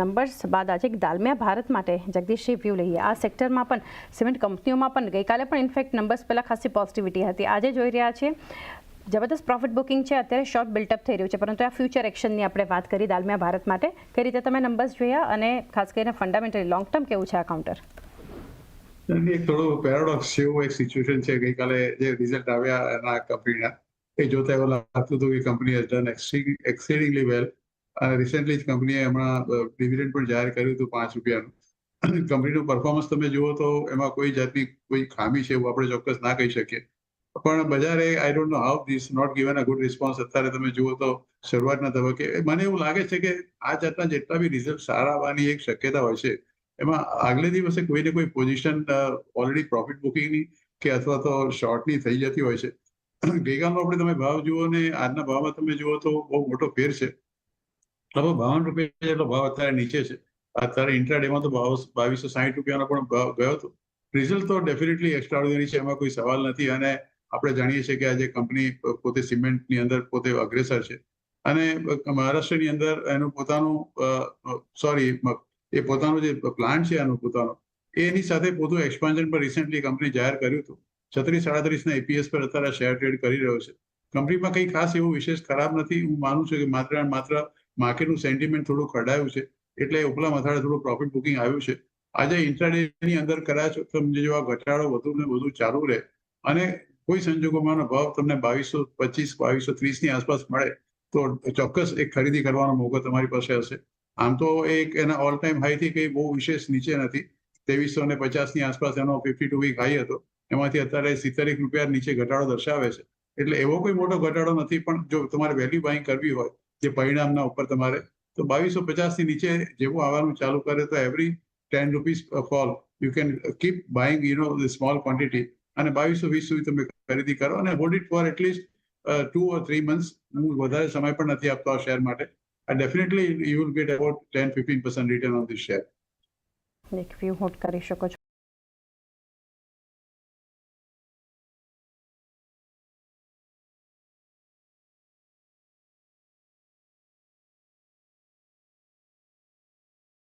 Numbers બાદ આજે દાલમિયા ભારત માટે જગદીશજી વ્યૂ લઈએ. આ સેક્ટરમાં પણ સિમેન્ટ કંપનીઓમાં પણ ગઈકાલે પણ ઇનફેક્ટ નંબર્સ પહેલાં ખાસી પોઝિટિવિટી હતી. આજે જોઈ રહ્યા છીએ, જબરદસ્ત પ્રોફિટ બુકિંગ છે, અત્યારે શોર્ટ બિલ્ટઅપ થઈ રહ્યું છે. પરંતુ આ ફ્યુચર એક્શનની આપણે વાત કરી દાલમિયા ભારત માટે. કઈ રીતે તમે નંબર્સ જોયા અને ખાસ કરીને ફંડામેન્ટલી લોંગ ટર્મ કેવું છે આ કાઉન્ટર એક થોડું પેરાડોક્સ જેવું એક સિચ્યુએશન છે. ગઈકાલે જે રિઝલ્ટ આવ્યા એના કંપનીના એ જોતા એવું લાગતું હતું કે company has done exceedingly well recently જ કંપનીએ હમણાં ડિવિડન્ડ પણ જાહેર કર્યું હતું પાંચ રૂપિયાનું. કંપનીનું પરફોર્મન્સ તમે જુઓ તો એમાં કોઈ જાતની કોઈ ખામી છે એવું આપણે ચોક્કસ ના કહી શકીએ. પણ બજારે I don't know how this not given a good response અત્યારે તમે જુઓ તો શરૂઆતના તબક્કે મને એવું લાગે છે કે આ જાતના જેટલા બી રિઝલ્ટ સારા આવવાની એક શક્યતા હોય છે, એમાં આગલે દિવસે કોઈને કોઈ પોઝિશન ઓલરેડી પ્રોફિટ બુકિંગની કે અથવા તો શોર્ટની થઈ જતી હોય છે. ગઈકાલનો આપણે તમે ભાવ જુઓ ને, આજના ભાવમાં તમે જુઓ તો બહુ મોટો ફેર છે. લગભગ બાવન રૂપિયા જેટલો ભાવ અત્યારે નીચે છે. અત્યારે ઇન્ટ્રાડેમાં તો ભાવ બાવીસો સાહીઠ રૂપિયાનો પણ ભાવ ગયો હતો. રિઝલ્ટ તો ડેફિનેટલી એક્સ્ટ્રાઓર્ડિનરી છે, એમાં કોઈ સવાલ નથી. અને આપણે જાણીએ છીએ કે આજે કંપની પોતે સિમેન્ટની અંદર પોતે અગ્રેસર છે. અને મહારાષ્ટ્રની અંદર એનું પોતાનું સોરી એ પોતાનું જે પ્લાન્ટ છે એનું પોતાનો, એની સાથે પોતું એક્સપાન્શન પર રિસેન્ટલી કંપની જાહેર કર્યું હતું. છત્રીસ સાડત્રીસના એપીએસ પર અત્યારે શેર ટ્રેડ કરી રહ્યો છે. કંપનીમાં કંઈ ખાસ એવું વિશેષ ખરાબ નથી. હું માનું છું કે માત્ર માત્ર માર્કેટનું સેન્ટિમેન્ટ થોડું કઢાયું છે, એટલે ઉપલા મથાળે થોડું પ્રોફિટ બુકિંગ આવ્યું છે. આજે ઇન્ટ્રાડેની અંદર કદાચ તમને જેવા ઘટાડો વધુ ને વધુ ચાલુ રહે અને કોઈ સંજોગોમાં ભાવ તમને બાવીસો પચીસ, બાવીસો ત્રીસની આસપાસ મળે, તો ચોક્કસ એક ખરીદી કરવાનો મોકો તમારી પાસે હશે. આમ તો એક એના ઓલ ટાઈમ હાઈથી કંઈ બહુ વિશેષ નીચે નથી. ત્રેવીસો ને પચાસની આસપાસ એનો ફિફ્ટી ટુ વીક હાઈ હતો. એમાંથી અત્યારે સિત્તેરેક રૂપિયા નીચે ઘટાડો દર્શાવે છે. એટલે એવો કોઈ મોટો ઘટાડો નથી, પણ જો તમારે વેલ્યુ બાઇંગ કરવી હોય જે પરિણામના ઉપર તમારે. તો બાવીસો પચાસથી નીચે જેવું આવવાનું ચાલુ કરે તો every ten rupees fall you can keep buying you know small quantity અને બાવીસો વીસ સુધી તમે ખરીદી કરો અને hold it for at least two or three months હું વધારે સમય પણ નથી આપતો આ શેર માટે. Will get about ten fifteen percent return on this share એક વ્યૂ હોટ કરી શકો છો.